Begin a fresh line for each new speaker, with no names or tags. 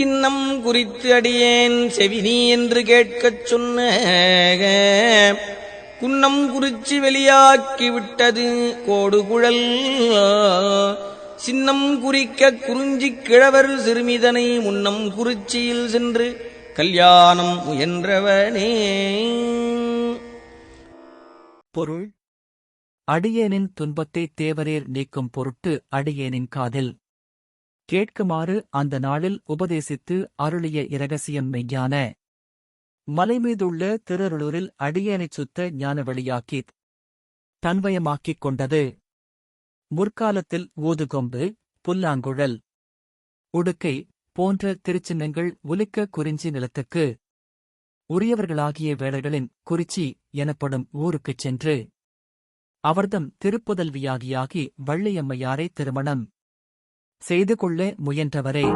கிண்ணம் குறித்து அடியேன் செவினி என்று கேட்கச் சொன்ன குன்னம் குறிச்சி வெளியாக்கி விட்டது கோடுகுழல் சின்னம் குறிக்க குறிஞ்சிக் கிழவர் சிறுமிதனை முன்னம் குறிச்சியில் சென்று கல்யாணம் முயன்றவனே.
பொருள். அடியேனின் துன்பத்தை தேவரேர் நீக்கும் பொருட்டு அடியேனின் காதில் கேட்குமாறு அந்த நாளில் உபதேசித்து அருளிய இரகசியம் மெய்யான. மலைமீதுள்ள திருருளூரில் அடியேனைச் சுத்த ஞான வழியாக்கித் தன்வயமாக்கிக் கொண்டது. முற்காலத்தில் ஊதுகொம்பு புல்லாங்குழல் உடுக்கை போன்ற திருச்சின்னங்கள் ஒலிக்க குறிஞ்சி நிலத்துக்கு உரியவர்களாகிய வேடர்களின் குறிச்சி எனப்படும் ஊருக்குச் சென்று அவர்தம் திருப்புதல்வியாகியாகி வள்ளியம்மையாரை திருமணம் செய்து கொள்ள முயன்றவரே.